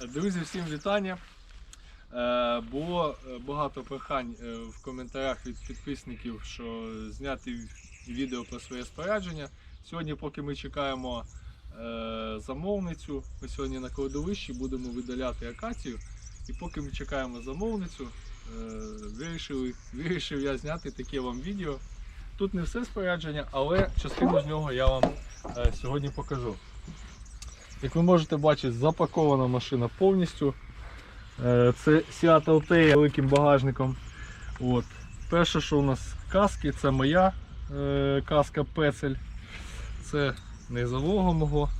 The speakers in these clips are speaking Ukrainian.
Друзі, всім вітання. Е, Було е, багато прохань е, в коментарях від підписників, що зняти відео про своє спорядження. Сьогодні, поки ми чекаємо замовницю, ми сьогодні на кладовищі будемо видаляти акацію. І поки ми чекаємо замовницю, вирішив, вирішив я зняти таке вам відео. Тут не все спорядження, але частину з нього я вам сьогодні покажу. Як ви можете бачити, запакована машина повністю. Е, Це Seat Altea великим багажником. От. Перше, що у нас каски, це моя е, каска Пецель. Це низового мого.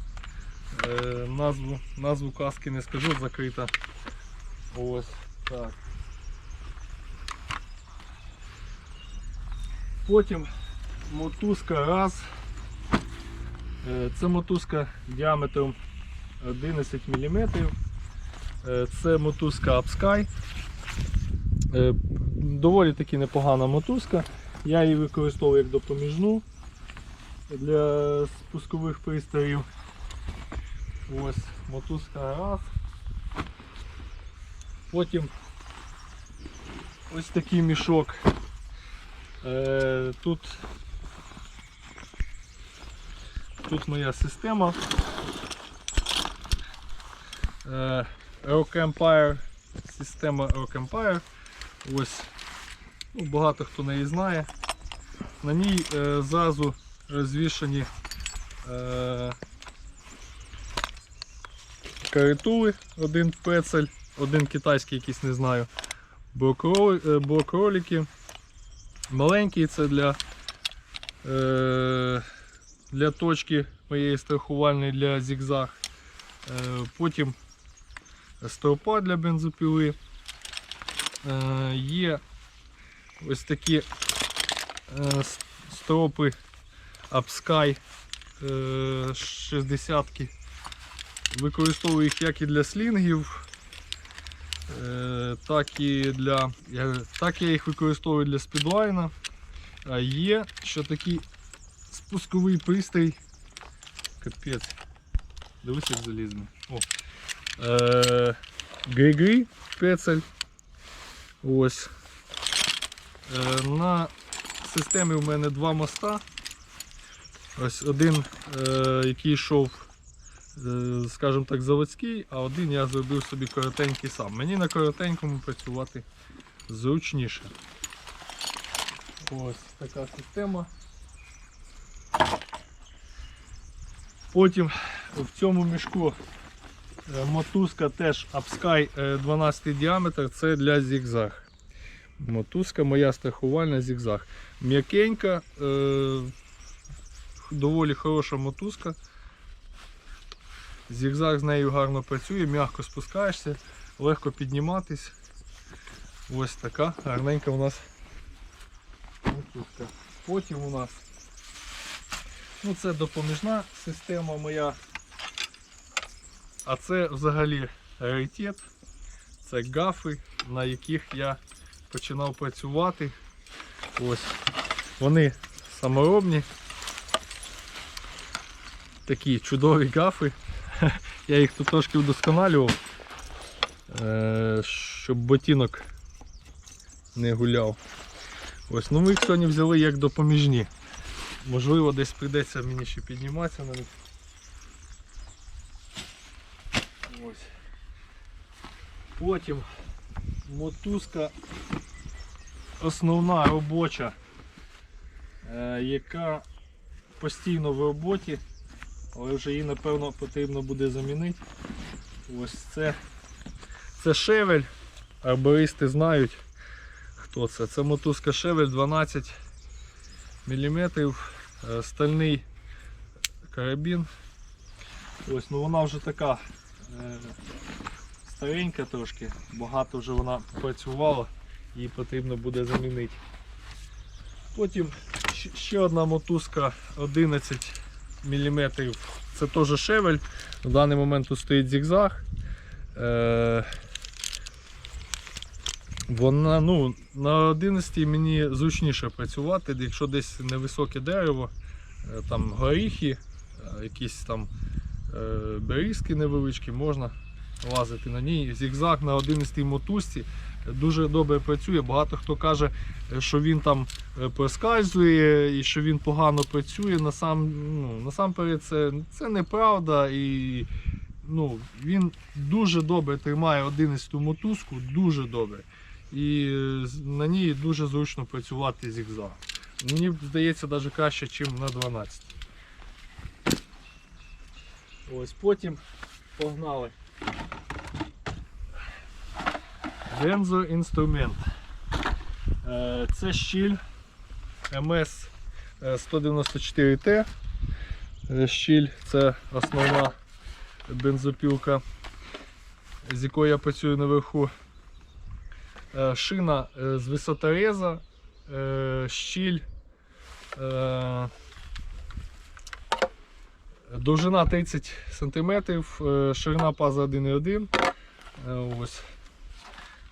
Е, назву, назву каски не скажу, закрита. Ось так. Потім мотузка раз. Е, Це мотузка діаметром 11 мм. Це мотузка Upsky. Е, Доволі таки непогана мотузка. Я її використовую як допоміжну для спускових пристроїв. Ось мотузка раз. Потім ось такий мішок. Е, Тут Тут моя система. Е, Rock Empire, система Rock Empire. Ось ну, багато хто неї знає. На ній е, зразу розвішані е, каритули, один пецель, один китайський якийсь не знаю. Е, Маленький це для е, для точки моєї страхувальної для зігзаг. Е, Потім стропа для бензопіли. Е, Є ось такі е, стропи Upsky 60 -ки. Використовую їх як і для слінгів, так і для. Так я їх використовую для спідлайна. А є ще такий спусковий пристрій. Капець. Дивись, як залізний. О. Е, Григри пецель. Ось. Е, на системі в мене два моста. Ось один, е, який йшов, е, скажімо так, заводський, а один я зробив собі коротенький сам. Мені на коротенькому працювати зручніше. Ось така система. Потім в цьому мішку е, мотузка теж е, 12 діаметр, це для зігзаг. Мотузка моя страхувальна зігзаг. М'якенька, е, доволі хороша мотузка. Зігзаг з нею гарно працює, м'яко спускаєшся, легко підніматись. Ось така гарненька у нас мотузка. Потім у нас ну, це допоміжна система моя. А це взагалі раритет. Це гафи, на яких я починав працювати. Ось. Вони саморобні. Такі чудові гафи. Я їх тут трошки вдосконалював, е, щоб ботинок не гуляв. Ось, ну ми їх сьогодні взяли як допоміжні. Можливо, десь прийдеться мені ще підніматися на них. Ось. Потім мотузка основна робоча, е, яка постійно в роботі, але вже її напевно потрібно буде замінити. Ось це, це шевель, арбористи знають хто це. Це мотузка шевель 12 мм, стальний карабін. Ось, ну вона вже така е, старенька трошки, багато вже вона працювала, її потрібно буде замінити. Потім ще одна мотузка 11 мм. Це теж шевель. На даний момент тут стоїть зігзаг. Вона ну, на 11 мені зручніше працювати, якщо десь невисоке дерево, е, там горіхи, е, якісь там е, берізки невеличкі, можна лазити на ній. Зігзаг на 11 мотузці дуже добре працює. Багато хто каже, що він там проскальзує і що він погано працює. Насам, ну, насамперед це, це неправда. І ну, він дуже добре тримає 11 мотузку, дуже добре. І е, на ній дуже зручно працювати зігзаг. Мені здається, навіть краще, ніж на 12. Ось потім погнали. Бензоінструмент. Е, Це щіль МС 194Т. Е, Щіль це основна бензопілка, з якою я працюю наверху. Е, Шина е, з висотореза, е, щіль. Довжина 30 см, ширина паза 1,1. Е, Ось.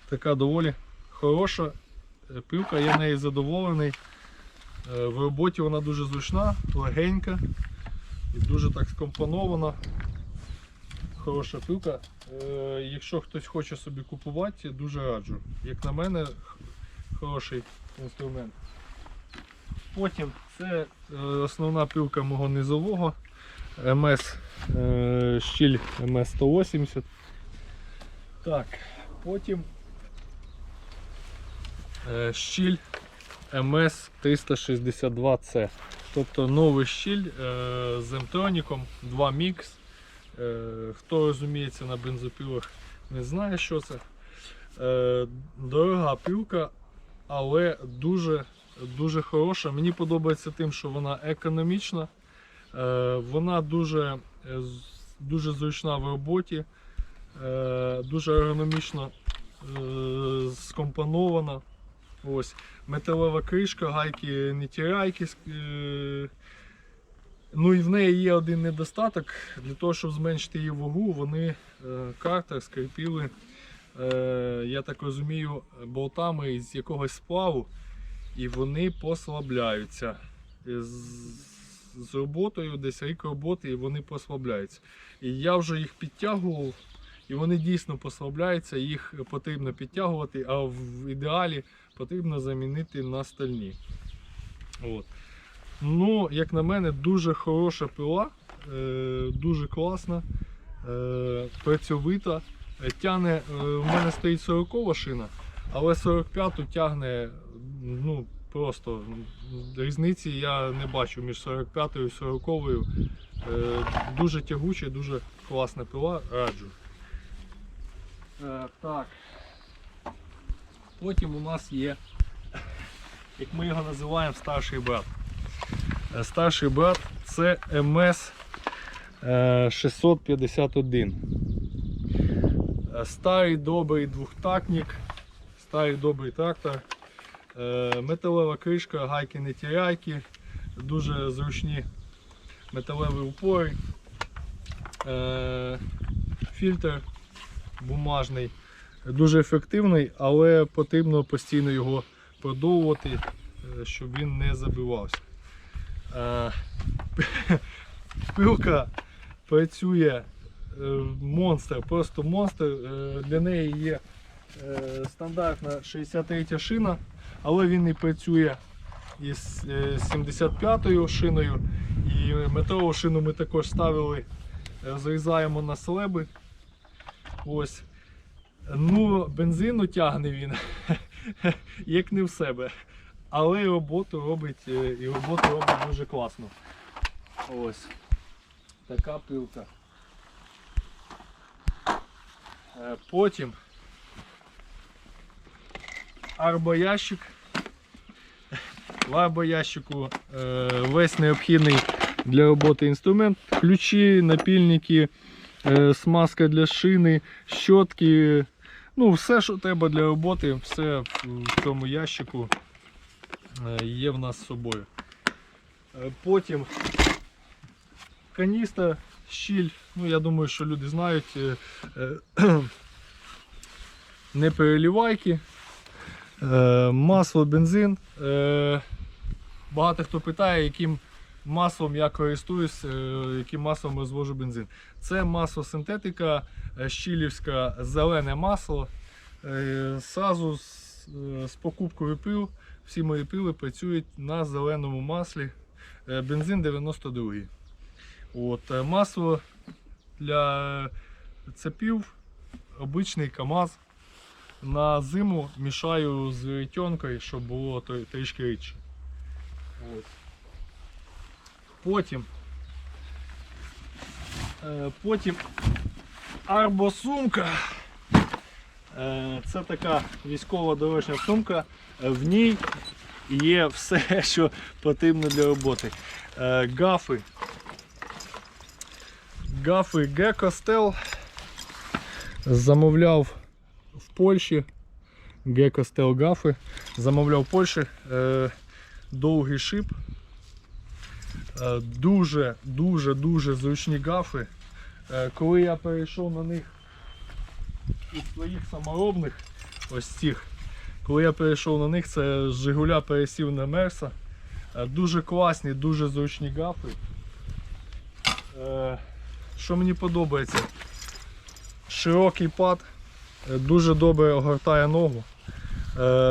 Така доволі хороша пилка, я нею задоволений. В роботі вона дуже зручна, легенька і дуже так скомпонована. Хороша пилка. Е, Якщо хтось хоче собі купувати, дуже раджу. Як на мене, хороший інструмент. Потім це е, основна пилка мого низового МС е, щіль МС 180. Так, потім щіль МС 362C. Тобто новий щіль з емтроніком 2 мікс. Е, хто розуміється на бензопілах, не знає, що це. Е, дорога пілка, але дуже, дуже хороша. Мені подобається тим, що вона економічна. Е, вона дуже, дуже зручна в роботі, дуже ергономічно скомпонована. Ось. Металева кришка, гайки не тірайки. Ну і в неї є один недостаток. Для того, щоб зменшити її вагу, вони е, картер скріпили, е, я так розумію, болтами з якогось сплаву, і вони послабляються. З роботою, десь рік роботи, і вони послабляються. І я вже їх підтягував, і вони дійсно послабляються, їх потрібно підтягувати, а в ідеалі потрібно замінити на стальні. От. Ну, як на мене, дуже хороша пила, е, дуже класна, е, працьовита. Е, Тягне, у мене стоїть 40 шина, але 45-ту тягне ну, просто різниці я не бачу між 45 і 40. Е, дуже тягуча, дуже класна пила, раджу. Так. Потім у нас є, як ми його називаємо, старший брат. Е, Старший брат це МС е, 651. Е, Старий добрий двохтактник, старий добрий трактор, Е, металева кришка, гайки не тіряйки, дуже зручні металеві упори, Е, фільтр бумажний, дуже ефективний, але потрібно постійно його продовувати, е, щоб він не забивався. Е, Пилка працює е, монстр, просто монстр. Е, Для неї є стандартна 63 шина, але він і працює із е, 75 шиною. І метрову шину ми також ставили, розрізаємо на слеби. Ось. Ну, бензину тягне він, як не в себе. Але роботу робить, е, і роботу робить дуже класно. Ось. Така пилка. Е, Потім арбоящик. В арбоящику е, весь необхідний для роботи інструмент. Ключі, напільники, смазка для шини, щотки. Ну, все, що треба для роботи, все в цьому ящику є в нас з собою. Е, Потім каністра, щіль, ну я думаю, що люди знають, е, е, не перелівайки, е, масло, бензин. Е, Багато хто питає, яким маслом я користуюсь, е, яким маслом розвожу бензин. Це масло синтетика, е, щілівське зелене масло. Е, Сразу з, е, покупкою пил, всі мої пили працюють на зеленому маслі. Е, Бензин 92. От, е, масло для цепів, обичний КАМАЗ. На зиму мішаю з веретенкою, щоб було трішки рідше. От. Потім, е, потім арбосумка. Е, Це така військова дорожня сумка. Е, В ній є все, що потрібно для роботи. Е, Гафи. Гафи Гекостел. Замовляв в Польщі. Гекостел Гафи. Замовляв в Польщі. Довгий шип. Е, Дуже, зручні гафи. Коли я перейшов на них із своїх саморобних, ось цих, коли я перейшов на них, це Жигуля пересів на Мерса. Е, Дуже класні, дуже зручні гафи. Е, Що мені подобається? Широкий пад, е, дуже добре огортає ногу.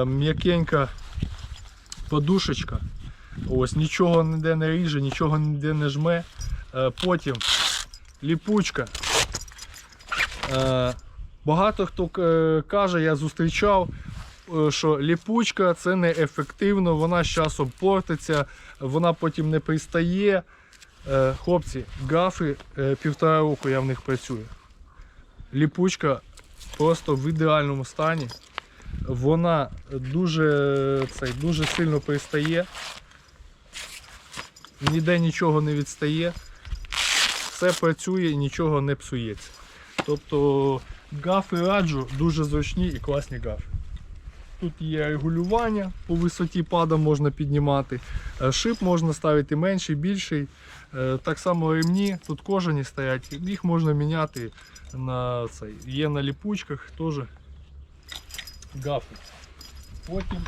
М'якенька подушечка. Ось нічого ніде не ріже, нічого ніде не жме. Потім ліпучка. Багато хто е, каже, я зустрічав, е, що ліпучка це не ефективно, вона з часом портиться, вона потім не пристає. Е, Хлопці, гафи півтора року я в них працюю. Ліпучка просто в ідеальному стані. Вона дуже, цей, дуже сильно пристає. Ніде нічого не відстає. Все працює і нічого не псується. Тобто гафи раджу дуже зручні і класні гафи. Тут є регулювання, по висоті пада можна піднімати. Е, Шип можна ставити менший, більший. Е, Так само ремні, тут кожані стоять, їх можна міняти на цей. Є на ліпучках теж гафи. Потім,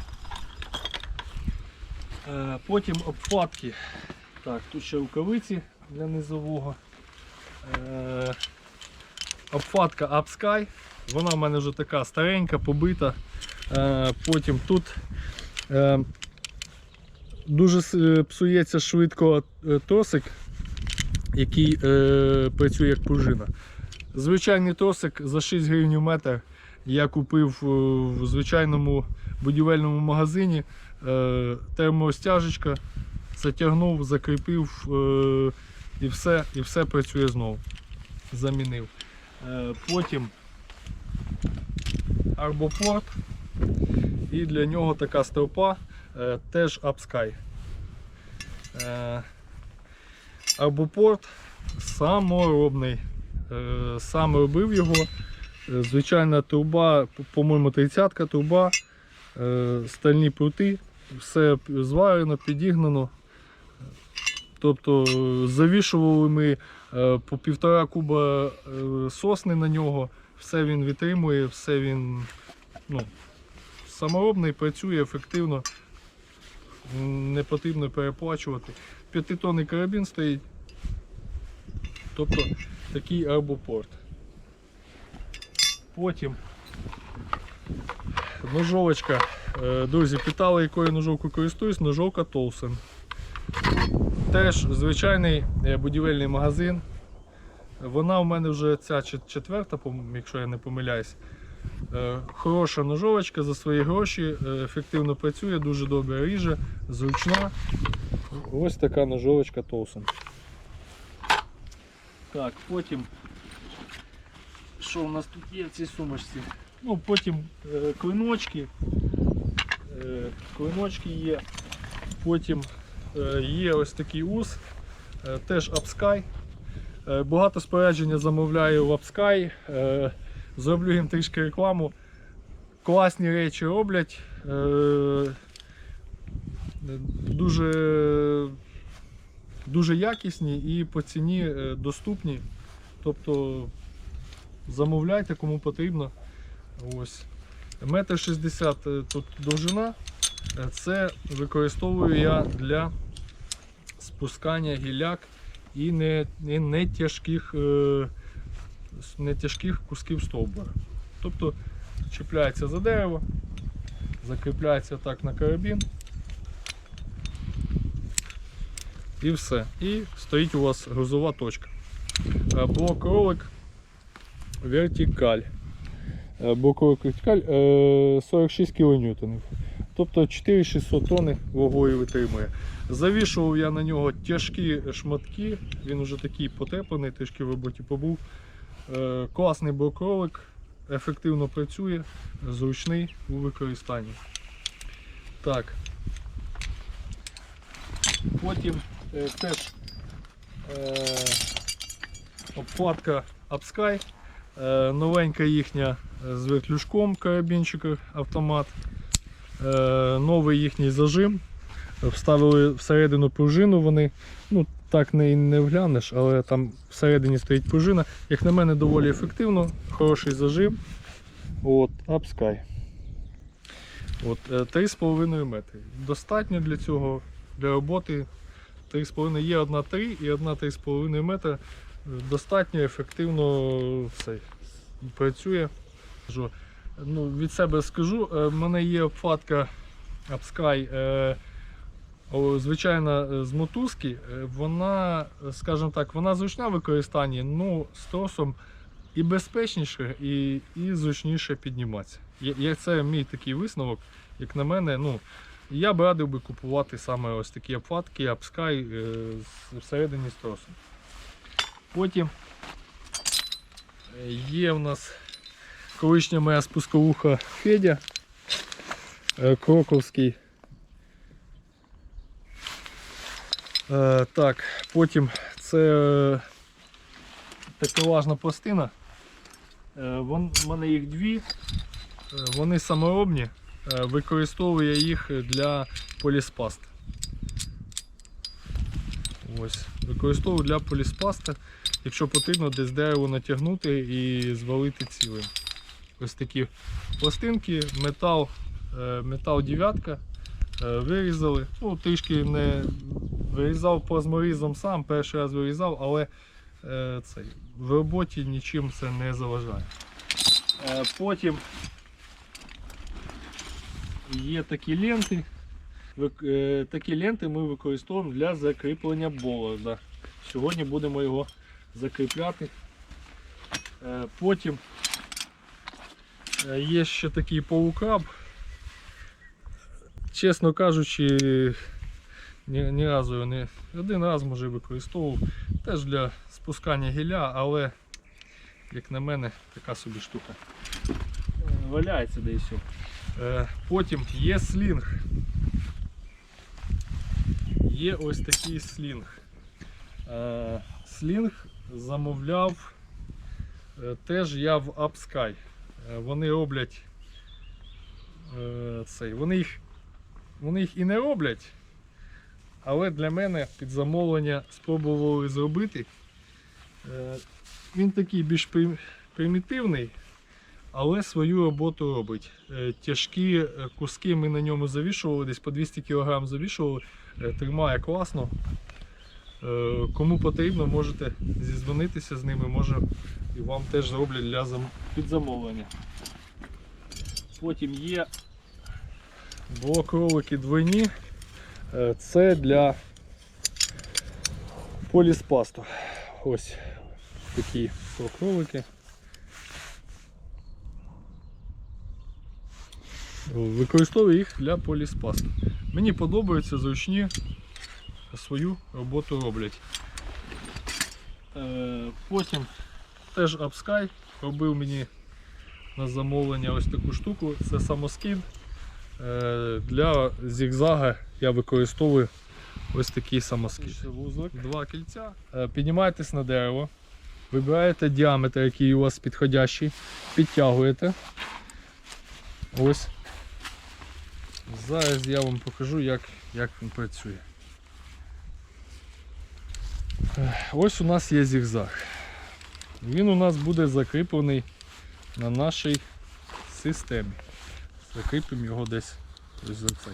е, потім обхватки. Так, тут ще рукавиці для низового. Е, обхватка Upsky. Вона в мене вже така старенька, побита. Е, потім тут е, дуже псується швидко е, тросик, який е, працює як пружина. Звичайний тросик за 6 гривень метр я купив е, в звичайному будівельному магазині. Е, термостяжечка, затягнув, закріпив е, і все, і все працює знову. Замінив. Е, потім арбопорт. І для нього така стовпа, е, теж Upsky. Е, арбопорт саморобний. Сам робив його. Звичайна труба, по- по-моєму, 30-ка труба, стальні прути, все зварено, підігнано. Тобто завішували ми по півтора куба е, сосни на нього, все він витримує, все він ну, саморобний, працює ефективно, не потрібно переплачувати. П'ятитонний карабін стоїть. Тобто такий арбопорт. Потім ножовочка. Е, Друзі, питали, якою ножовкою користуюсь, ножовка Толсен. Теж звичайний е, будівельний магазин. Вона у мене вже ця четверта, якщо я не помиляюсь. Е, Хороша ножовочка за свої гроші, е, ефективно працює, дуже добре ріже, зручна. Ось така ножовочка Толсон. Так, потім. Що у нас тут є в цій сумочці? Ну, потім клиночки. Клиночки є. Потім є ось такий ус, е, теж Upsky. Е, Багато спорядження замовляю в. Е, Зроблю їм трішки рекламу. Класні речі роблять. Е, Дуже, дуже якісні і по ціні е, доступні. Тобто замовляйте кому потрібно. Ось. Метр шістдесят е, тут довжина. Е, Це використовую я для спускання гіляк і не, не, не, тяжких, е, не тяжких кусків стовбура. Тобто чіпляється за дерево, закріпляється так на карабін. І все. І стоїть у вас грузова точка. Е, Блок ролик вертикаль. Е, Блок ролик вертикаль е, 46 кН. Тобто 4600 тонн вагою витримує. Завішував я на нього тяжкі шматки, він вже такий потеплений, трішки в роботі побув. Е, Класний блок-ролик, ефективно працює, зручний у використанні. Так. Потім е, теж е, обкладка е, новенька їхня з вертлюжком карабінчика автомат, новий їхній зажим. Вставили всередину пружину вони. Ну, так не, не вглянеш, але там всередині стоїть пружина. Як на мене, доволі ефективно, хороший зажим. От, Upsky. От, е, 3,5 метри. Достатньо для цього, для роботи 3,5 є одна 3 і одна 3,5 метра. Достатньо ефективно все, працює. Ну, від себе скажу, е, в мене є обхватка Upsky, е, звичайно, е, з мотузки. Вона, скажімо так, вона зручна в використанні, ну, з тросом і безпечніше, і, і зручніше підніматися. Я- Це мій такий висновок, як на мене, ну, я б радив би купувати саме ось такі Upsky е, всередині з тросом. Потім є в нас колишня моя спусковуха Федя е, Кроковський. Е, Так, потім це е, такелажна пластина. Е, вон- В мене їх дві. Вони саморобні. Використовую я їх для поліспаст. Ось. Використовую для поліспаста, якщо потрібно десь дерево натягнути і звалити цілим. Ось такі пластинки, метал, е, метал дев'ятка. Е, Вирізали. Ну, трішки не вирізав плазморізом сам, перший раз вирізав, але е, цей, в роботі нічим це не заважає. Потім є такі ленти. Такі ленти ми використовуємо для закріплення болода. Сьогодні будемо його закріпляти. Потім є ще такий полукраб. Чесно кажучи, ні, ні разу його не один раз може використовував теж для спускання гілля, але як на мене така собі штука. Е, Валяється де і все. Е, Потім є слінг. Є ось такий слінг. Е, Слінг замовляв е, теж я в Upsky. Е, Вони роблять е, цей. Вони їх, вони їх і не роблять, але для мене під замовлення спробували зробити. Е, Він такий більш примітивний, але свою роботу робить. Тяжкі куски ми на ньому завішували, десь по 200 кг завішували, тримає класно. Е, Кому потрібно, можете зізвонитися з ними, може і вам теж зроблять для зам... під замовлення. Потім є блок ролики двойні. Е, Це для поліспасту. Ось такі блок ролики. Використовую їх для поліспасту. Мені подобаються зручні, свою роботу роблять. Е, Потім теж Upsky робив мені на замовлення ось таку штуку. Це самоскид. Е, Для зігзага я використовую ось такий самоскид. Два кільця. Е, Піднімаєтесь на дерево, вибираєте діаметр, який у вас підходящий, підтягуєте. Ось. Зараз я вам покажу, як, як він працює. Ось у нас є зігзаг. Він у нас буде закріплений на нашій системі. Закріпимо його десь ось за цей.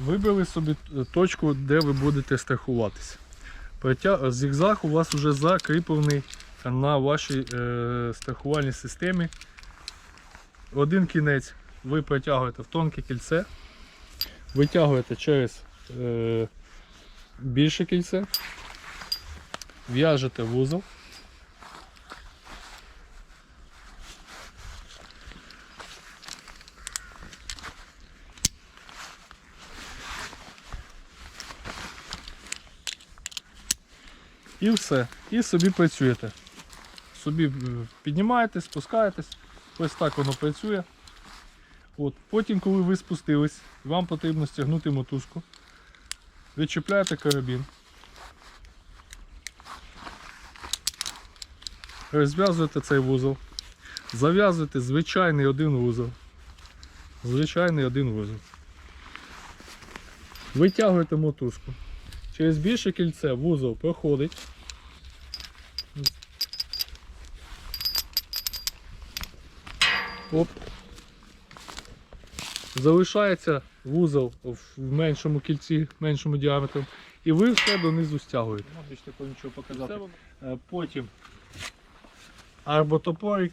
Вибили собі е, точку, де ви будете страхуватись. Зігзаг у вас вже закріплений на вашій е, страхувальній системі. Один кінець ви протягуєте в тонке кільце, витягуєте через е, більше кільце, в'яжете вузол. І все. І собі працюєте. Собі е, піднімаєтесь, спускаєтесь. Ось так воно працює. От. Потім, коли ви спустились, вам потрібно стягнути мотузку. Відчіпляєте карабін. Розв'язуєте цей вузол. Зав'язуєте звичайний один вузол. Звичайний один вузол. Витягуєте мотузку. Через більше кільце вузол проходить. Оп. Залишається вузол в меншому кільці, меншому діаметром. І ви все донизу стягуєте. Більш такого нічого показати. Е, Потім арботопорик,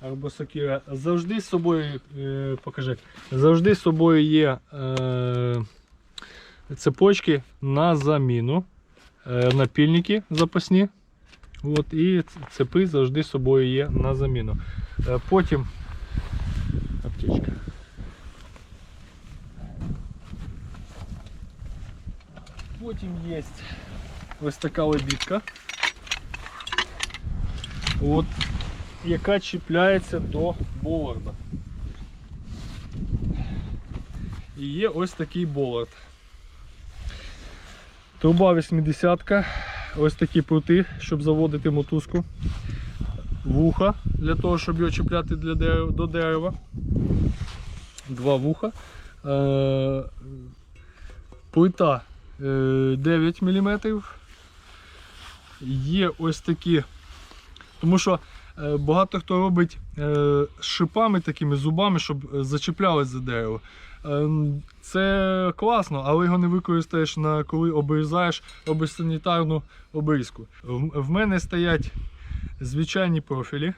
арбосокіра. Завжди з собою, е, покажи, завжди з собою є е, цепочки на заміну, е, напільники запасні. От, і цепи завжди з собою є на заміну. Е, Потім аптечка. Потім є ось така лебідка. От, яка чіпляється до боларда. І є ось такий болард. Труба 80 -ка. ось такі прути, щоб заводити мотузку. Вуха для того, щоб його чіпляти для дерева, до дерева. Два вуха. Е, плита е, 9 мм. Є ось такі. Тому що е, багато хто робить е, з шипами такими зубами, щоб е, зачіплялось за дерево. Е, Це класно, але його не використаєш на коли обрізаєш, робиш санітарну обрізку. В, в мене стоять звичайні профілі.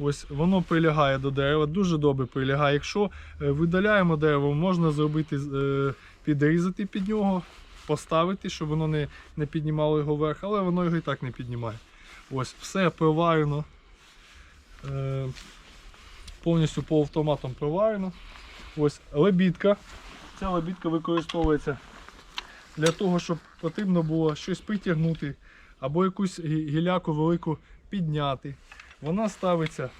Ось воно прилягає до дерева, дуже добре прилягає. Якщо е, видаляємо дерево, можна зробити е, підрізати під нього, поставити, щоб воно не, не піднімало його вверх, але воно його і так не піднімає. Ось все проварено. Е, повністю по автоматам проварено. Ось лебідка. Ця лебідка використовується для того, щоб потрібно було щось притягнути або якусь гі- гіляку велику підняти. Вона ставиться,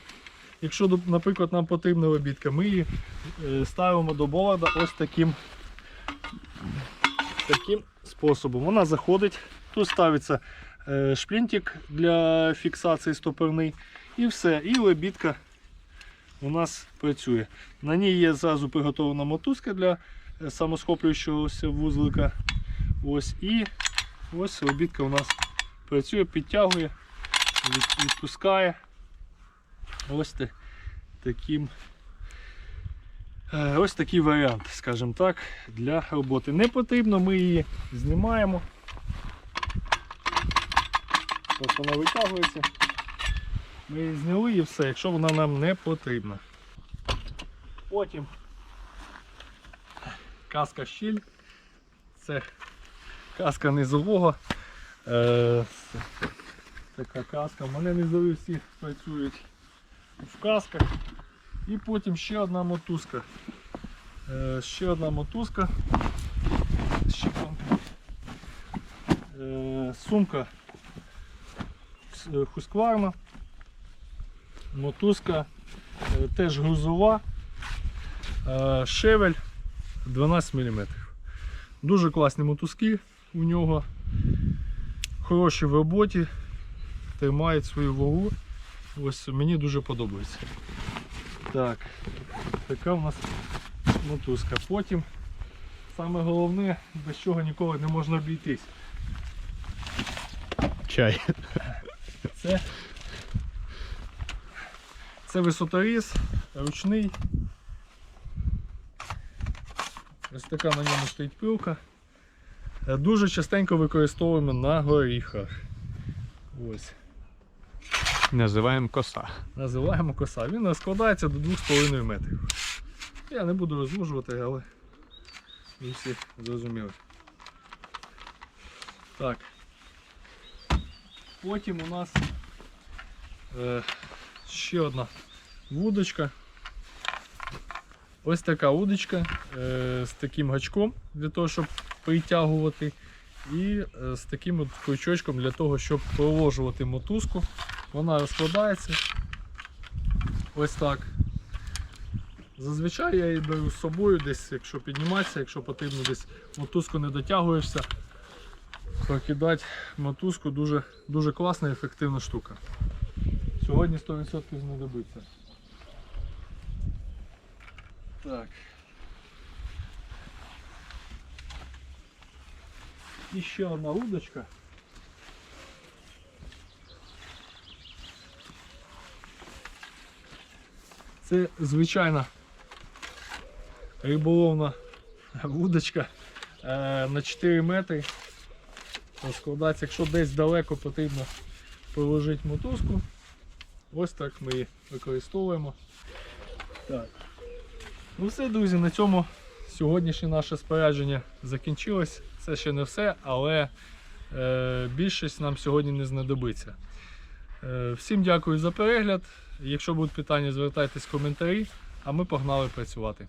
якщо, наприклад, нам потрібна лебідка, ми її е, ставимо до болода ось таким, таким способом. Вона заходить, тут ставиться е, шплінтик для фіксації стопорний і все. І лебідка у нас працює. На ній є зразу приготовлена мотузка для е, самосхоплюючогося вузлика. Ось і ось лебідка у нас працює, підтягує, відпускає. Ось та- таким. е, Ось такий варіант, скажімо так, для роботи. Не потрібно, ми її знімаємо. Ось вона витягується. Ми її зняли і все, якщо вона нам не потрібна. Потім каска щіль. Це каска низового. Е, така каска. У мене низові всі працюють в касках. І потім ще одна мотузка. Е, ще одна мотузка. Щепом. Е, сумка с- хускварна. Мотузка е, теж грузова. Е, Шевель 12 мм. Дуже класні мотузки у нього. Хороші в роботі, тримають свою вагу. Ось мені дуже подобається. Так, така у нас мотузка. Потім саме головне, без чого ніколи не можна обійтись. Чай. Це, це висоторіз, ручний. Ось така на ньому стоїть пилка. Е, Дуже частенько використовуємо на горіхах. Ось. Називаємо коса. Називаємо коса. Він розкладається до 2,5 метрів. Я не буду розмножувати, але ви всі зрозуміли. Так. Потім у нас е, ще одна вудочка. Ось така удочка е, з таким гачком для того, щоб притягувати. І е, з таким от крючочком для того, щоб проложувати мотузку. Вона розкладається. Ось так. Зазвичай я її беру з собою десь, якщо підніматися, якщо потрібно десь мотузку не дотягуєшся. Прокидати мотузку дуже, дуже класна і ефективна штука. Сьогодні 100% знадобиться. Так. І ще одна удочка. Це звичайна риболовна вудочка е, на 4 метри. Розкладається, якщо десь далеко потрібно положити мотузку. Ось так ми її використовуємо. Так. Ну все, друзі, на цьому сьогоднішнє наше спорядження закінчилось. Це ще не все, але е, більшість нам сьогодні не знадобиться. Е, всім дякую за перегляд. Якщо будуть питання, звертайтесь в коментарі, а ми погнали працювати.